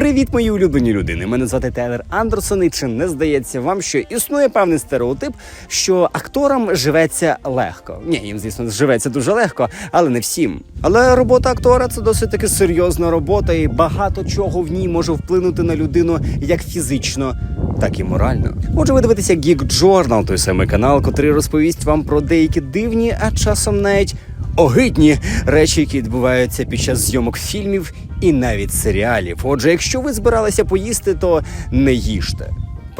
Привіт, мої улюблені людини. Мене звати Тейлер Андерсон. І чи не здається вам, що існує певний стереотип, що акторам живеться легко? Ні, їм звісно живеться дуже легко, але не всім. Але робота актора це досить таки серйозна робота, і багато чого в ній може вплинути на людину як фізично, так і морально. Отже, ви дивитеся Geek Journal, той самий канал, котрий розповість вам про деякі дивні, а часом навіть огидні речі, які відбуваються під час зйомок фільмів і навіть серіалів. Отже, якщо ви збиралися поїсти, то не їжте.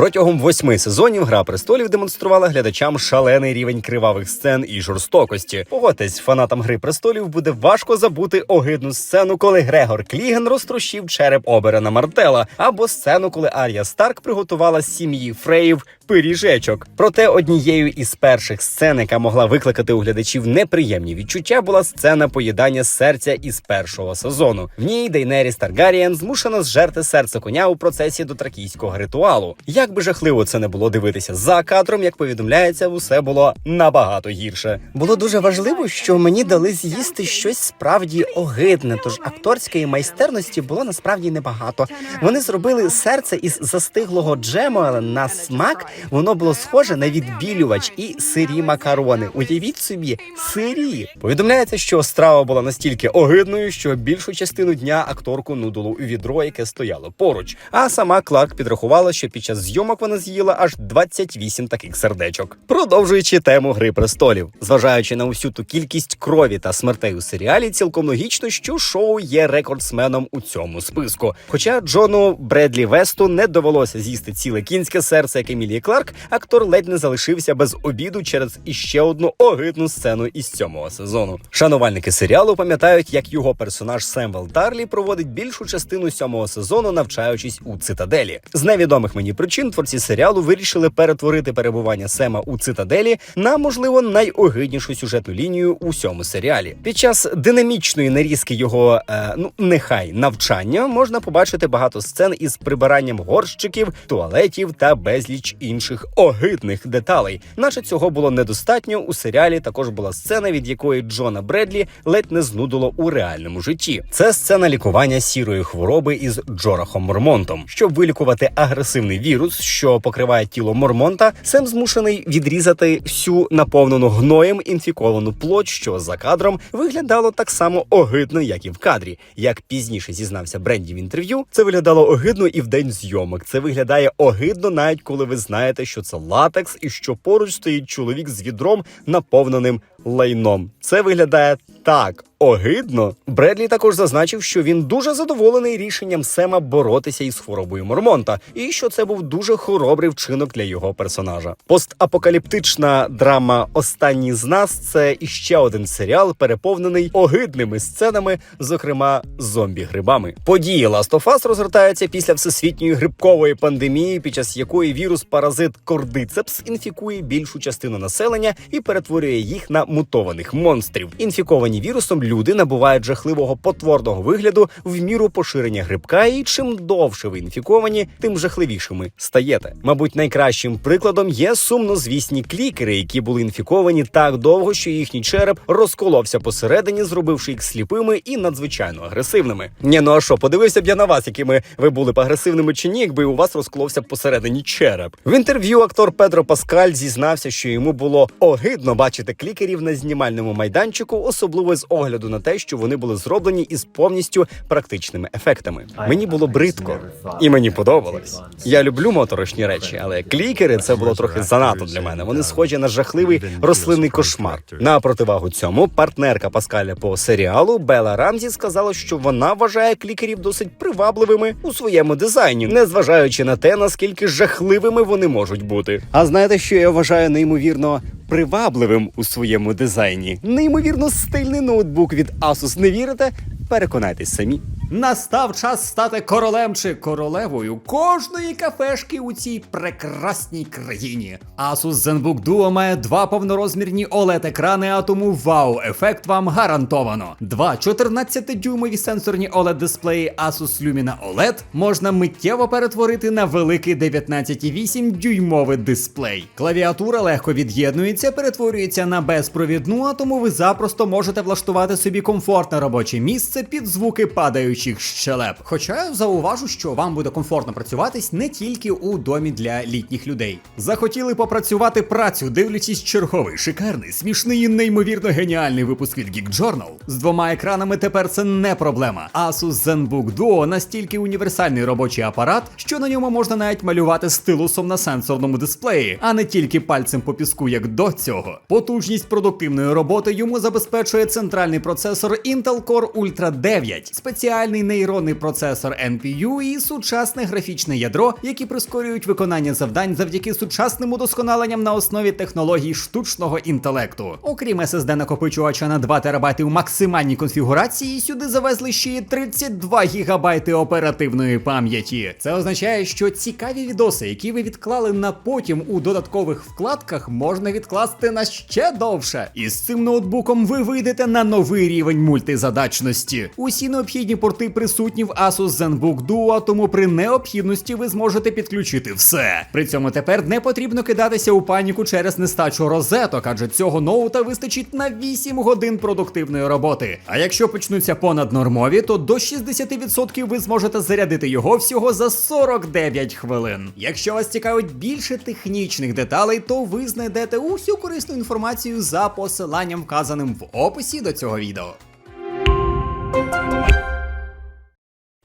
Протягом восьми сезонів Гра престолів демонструвала глядачам шалений рівень кривавих сцен і жорстокості. Погодьтесь, фанатам Гри престолів буде важко забути огидну сцену, коли Грегор Кліген розтрощив череп Оберена Мартела, або сцену, коли Арія Старк приготувала сім'ї Фреїв пиріжечок. Проте однією із перших сцен, яка могла викликати у глядачів неприємні відчуття, була сцена поїдання серця із першого сезону. В ній Дейнеріс Таргарієн змушена зжерти серце коня у процесі дотракійського ритуалу. Як би жахливо це не було дивитися за кадром, як повідомляється, усе було набагато гірше. Було дуже важливо, що мені дали з'їсти щось справді огидне. Тож акторської майстерності було насправді небагато. Вони зробили серце із застиглого джему, але на смак воно було схоже на відбілювач і сирі макарони. Уявіть собі, сирі. Повідомляється, що страва була настільки огидною, що більшу частину дня акторку нудило у відро, яке стояло поруч. А сама Кларк підрахувала, що під час зйомок вона з'їла аж 28 таких сердечок. Продовжуючи тему Гри престолів, зважаючи на усю ту кількість крові та смертей у серіалі, цілком логічно, що шоу є рекордсменом у цьому списку. Хоча Джону Бредлі Весту не довелося з'їсти ціле кінське серце, як Емілії Кларк, актор ледь не залишився без обіду через іще одну огидну сцену із сьомого сезону. Шанувальники серіалу пам'ятають, як його персонаж Семвел Тарлі проводить більшу частину сьомого сезону, навчаючись у цитаделі. З невідомих мені причин творці серіалу вирішили перетворити перебування Сема у цитаделі на можливо найогиднішу сюжетну лінію у всьому серіалі. Під час динамічної нарізки його е, ну нехай навчання можна побачити багато сцен із прибиранням горщиків, туалетів та безліч інших огидних деталей. Наче цього було недостатньо. У серіалі також була сцена, від якої Джона Бредлі ледь не знудило у реальному житті. Це сцена лікування сірої хвороби із Джорахом Мормонтом. Щоб вилікувати агресивний вірус, що покриває тіло Мормонта, Сем змушений відрізати всю наповнену гноєм інфіковану плоть, що за кадром виглядало так само огидно, як і в кадрі. Як пізніше зізнався Бренді в інтерв'ю, це виглядало огидно і в день зйомок. Це виглядає огидно, навіть коли ви знаєте, що це латекс і що поруч стоїть чоловік з відром, наповненим лайном. Це виглядає так огидно. Бредлі також зазначив, що він дуже задоволений рішенням Сема боротися із хворобою Мормонта, і що це був дуже хоробрий вчинок для його персонажа. Постапокаліптична драма Останній з нас це іще один серіал, переповнений огидними сценами, зокрема зомбі-грибами. Події Last of Us розгортаються після всесвітньої грибкової пандемії, під час якої вірус паразит Кордицепс інфікує більшу частину населення і перетворює їх на мутованих монстрів. Інфіковані вірусом люди набувають жахливого потворного вигляду в міру поширення грибка, і чим довше ви інфіковані, тим жахливішими стаєте. Мабуть, найкращим прикладом є сумнозвісні клікери, які були інфіковані так довго, що їхній череп розколовся посередині, зробивши їх сліпими і надзвичайно агресивними. Ні, ну а що, подивився б я на вас, якими ви були б агресивними чи ні, якби у вас розколовся посередині череп. В інтерв'ю актор Педро Паскаль зізнався, що йому було огидно бачити клікерів на знімальному майданчику, особливо з огляду на те, що вони були зроблені із повністю практичними ефектами. Мені було бридко, і мені подобалось. Я люблю моторошні речі, але клікери це було трохи занадто для мене. Вони схожі на жахливий рослинний кошмар. На противагу цьому партнерка Паскаля по серіалу Бела Рамзі сказала, що вона вважає клікерів досить привабливими у своєму дизайні, незважаючи на те, наскільки жахливими вони можуть бути. А знаєте, що я вважаю неймовірно привабливим у своєму дизайні? Неймовірно стильний ноутбук від Asus. Не вірите? Переконайтесь самі. Настав час стати королем чи королевою кожної кафешки у цій прекрасній країні. Asus ZenBook Duo має два повнорозмірні oled екрани, а тому вау-ефект вам гарантовано. Два 14-дюймові сенсорні oled дисплеї Asus Lumina OLED можна миттєво перетворити на великий 19,8 дюймовий дисплей. Клавіатура легко від'єднується, перетворюється на безпровідну, а тому ви запросто можете влаштувати собі комфортне робоче місце це під звуки падаючих щелеп. Хоча я зауважу, що вам буде комфортно працюватись не тільки у домі для літніх людей. Захотіли попрацювати працю, дивлячись черговий, шикарний, смішний і неймовірно геніальний випуск від Geek Journal. З двома екранами тепер це не проблема. Asus ZenBook Duo настільки універсальний робочий апарат, що на ньому можна навіть малювати стилусом на сенсорному дисплеї, а не тільки пальцем по піску, як до цього. Потужність продуктивної роботи йому забезпечує центральний процесор Intel Core Ultra 9, спеціальний нейронний процесор NPU і сучасне графічне ядро, які прискорюють виконання завдань завдяки сучасним удосконаленням на основі технологій штучного інтелекту. Окрім SSD накопичувача на 2 ТБ у максимальній конфігурації, сюди завезли ще й 32 ГБ оперативної пам'яті. Це означає, що цікаві відоси, які ви відклали на потім у додаткових вкладках, можна відкласти на ще довше. І з цим ноутбуком ви вийдете на новий рівень мультизадачності. Усі необхідні порти присутні в Asus ZenBook Duo, тому при необхідності ви зможете підключити все. При цьому тепер не потрібно кидатися у паніку через нестачу розеток, адже цього ноута вистачить на 8 годин продуктивної роботи. А якщо почнуться понаднормові, то до 60% ви зможете зарядити його всього за 49 хвилин. Якщо вас цікавить більше технічних деталей, то ви знайдете усю корисну інформацію за посиланням, вказаним в описі до цього відео.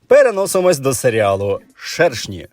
Переносимось до серіалу Шершні.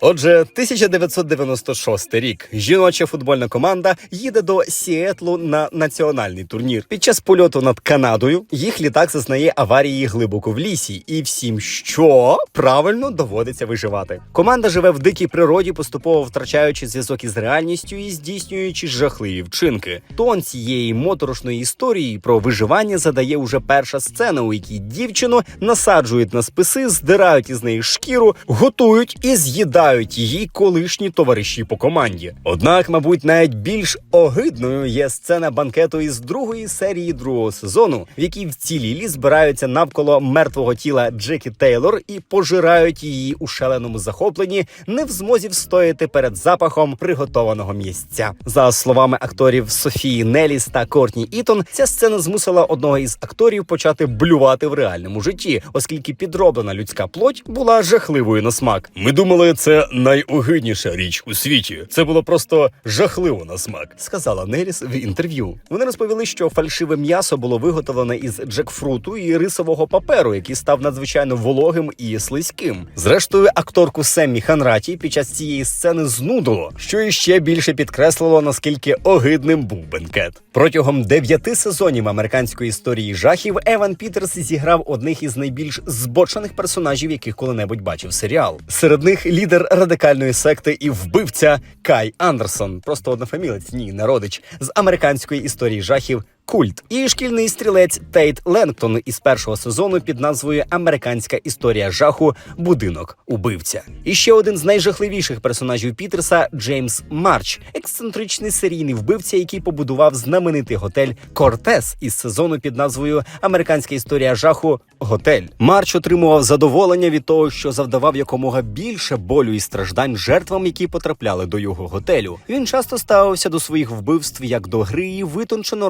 Отже, 1996 рік жіноча футбольна команда їде до Сіетлу на національний турнір. Під час польоту над Канадою їх літак зазнає аварії глибоко в лісі, і всім, що правильно доводиться виживати. Команда живе в дикій природі, поступово втрачаючи зв'язок із реальністю і здійснюючи жахливі вчинки. Тон цієї моторошної історії про виживання задає уже перша сцена, у якій дівчину насаджують на списи, здирають із неї шкіру, готують і з'їдають її колишні товариші по команді. Однак, мабуть, навіть більш огидною є сцена банкету із другої серії другого сезону, в якій вцілілі збираються навколо мертвого тіла Джекі Тейлор і пожирають її у шаленому захопленні, не в змозі встояти перед запахом приготованого місця. За словами акторів Софії Неліс та Кортні Ітон, ця сцена змусила одного із акторів почати блювати в реальному житті, оскільки підроблена людська плоть була жахливою на смак. Ми думали, це найогидніша річ у світі. Це було просто жахливо на смак, сказала Неліс в інтерв'ю. Вони розповіли, що фальшиве м'ясо було виготовлене із джекфруту і рисового паперу, який став надзвичайно вологим і слизьким. Зрештою, акторку Семмі Ханраті під час цієї сцени знудило, що іще більше підкреслило, наскільки огидним був бенкет. Протягом дев'яти сезонів американської історії жахів Еван Пітерс зіграв одних із найбільш збочених персонажів, яких коли-небудь бачив серіал. Серед них лідер радикальної секти і вбивця Кай Андерсон, просто однофамілець, ні, не родич, з американської історії жахів. Культ і шкільний стрілець Тейт Ленктон із першого сезону під назвою Американська історія жаху Будинок убивця. І ще один з найжахливіших персонажів Пітерса Джеймс Марч, ексцентричний серійний вбивця, який побудував знаменитий готель Кортес із сезону під назвою Американська історія жаху Готель. Марч отримував задоволення від того, що завдавав якомога більше болю і страждань жертвам, які потрапляли до його готелю. Він часто ставився до своїх вбивств як до гри і витончено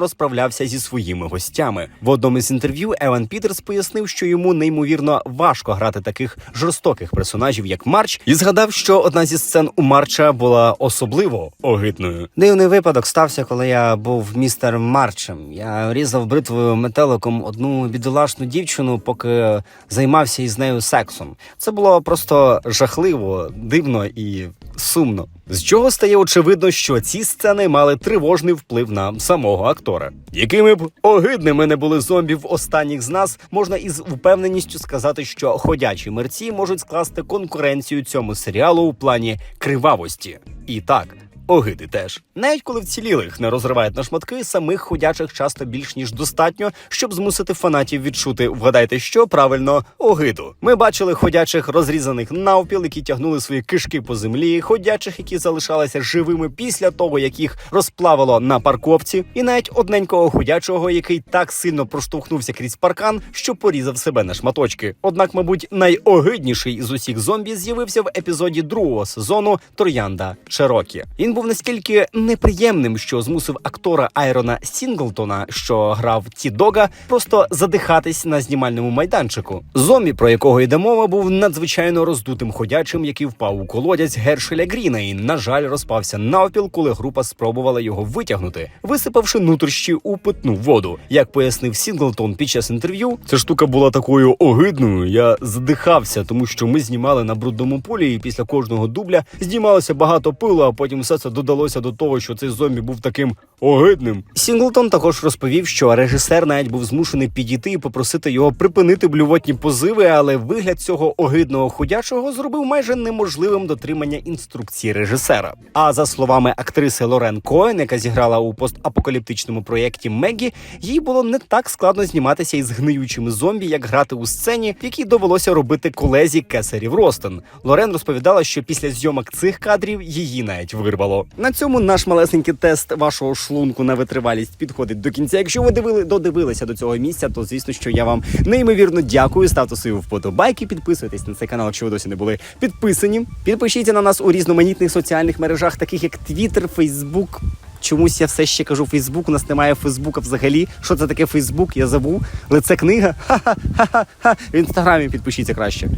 розправлявся зі своїми гостями. В одному із інтерв'ю Еван Пітерс пояснив, що йому неймовірно важко грати таких жорстоких персонажів, як Марч, і згадав, що одна зі сцен у Марча була особливо огидною. Дивний випадок стався, коли я був містером Марчем. Я різав бритвою метеликом одну бідолашну дівчину, поки займався із нею сексом. Це було просто жахливо, дивно і сумно. З чого стає очевидно, що ці сцени мали тривожний вплив на самого актора. Якими б огидними не були зомбі в останніх з нас, можна із впевненістю сказати, що ходячі мерці можуть скласти конкуренцію цьому серіалу у плані кривавості. І так. Огиди теж, навіть коли вцілілих не розривають на шматки, самих ходячих часто більш ніж достатньо, щоб змусити фанатів відчути, вгадайте, що правильно огиду. Ми бачили ходячих розрізаних навпіл, які тягнули свої кишки по землі, ходячих, які залишалися живими після того, як їх розплавило на парковці, і навіть одненького ходячого, який так сильно проштовхнувся крізь паркан, що порізав себе на шматочки. Однак, мабуть, найогидніший із усіх зомбі з'явився в епізоді другого сезону Троянда Черокі. Він був настільки неприємним, що змусив актора Айрона Сінглтона, що грав Ті Дога, просто задихатись на знімальному майданчику. Зомбі, про якого йде мова, був надзвичайно роздутим ходячим, який впав у колодязь Гершеля Гріна, і на жаль, розпався навпіл, коли група спробувала його витягнути, висипавши нутрощі у питну воду. Як пояснив Сінглтон під час інтерв'ю, ця штука була такою огидною. Я задихався, тому що ми знімали на брудному полі, і після кожного дубля знімалося багато пилу, а потім все це додалося до того, що цей зомбі був таким огидним. Сінглтон також розповів, що режисер навіть був змушений підійти і попросити його припинити блювотні позиви, але вигляд цього огидного ходячого зробив майже неможливим дотримання інструкції режисера. А за словами актриси Лорен Коен, яка зіграла у постапокаліптичному проєкті Мегі, їй було не так складно зніматися із гниючими зомбі, як грати у сцені, в якій довелося робити колезі Кесарів Ростен. Лорен розповідала, що після зйомок цих кадрів її навіть вирвало. На цьому наш малесенький тест вашого шлунку на витривалість підходить до кінця. Якщо ви дивили, додивилися до цього місця, то звісно, що я вам неймовірно дякую. Ставте свої вподобайки, підписуйтесь на цей канал, якщо ви досі не були підписані. Підпишіться на нас у різноманітних соціальних мережах, таких як Twitter, Facebook. Чомусь я все ще кажу Фейсбук. У нас немає Фейсбука взагалі. Що це таке Фейсбук? Я забув. Але це книга. Ха-ха-ха-ха. В інстаграмі підпишіться краще.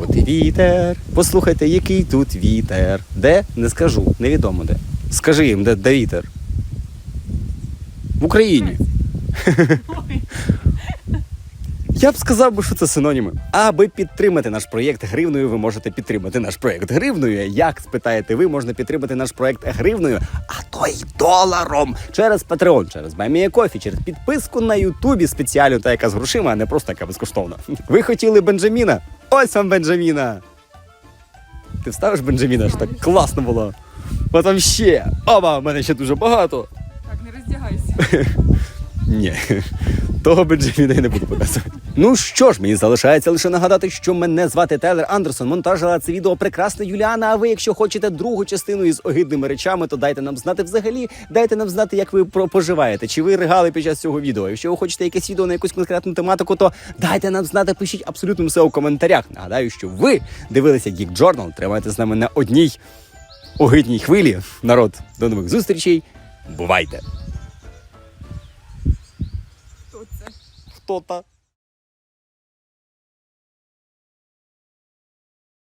От і вітер. Послухайте, який тут вітер. Де? Не скажу. Невідомо де. Скажи їм, де, де вітер. В Україні. Я б сказав би, що це синоніми. Аби підтримати наш проєкт гривною, ви можете підтримати наш проєкт гривною. Як спитаєте ви, можна підтримати наш проєкт гривною, а то й доларом через Patreon, через Кофі, через підписку на Ютубі спеціально та яка з грошима, а не просто яка безкоштовна. Ви хотіли Бенджаміна? Ось вам Бенджаміна. Ти вставиш Бенджаміна, що так класно було. Потім ще. Оба, в мене ще дуже багато. Так, не роздягайся. Ні, того Бенджаміна я не буду показувати. Ну що ж, мені залишається лише нагадати, що мене звати Тейлер Андерсон. Монтажила це відео прекрасна Юліана. А ви, якщо хочете другу частину із огидними речами, то дайте нам знати взагалі. Дайте нам знати, як ви поживаєте, чи ви ригали під час цього відео. Якщо ви хочете якесь відео на якусь конкретну тематику, то дайте нам знати, пишіть абсолютно все у коментарях. Нагадаю, що ви дивилися Geek Journal. Тримайте з нами на одній огидній хвилі. Народ, до нових зустрічей. Бувайте! 또 왔다.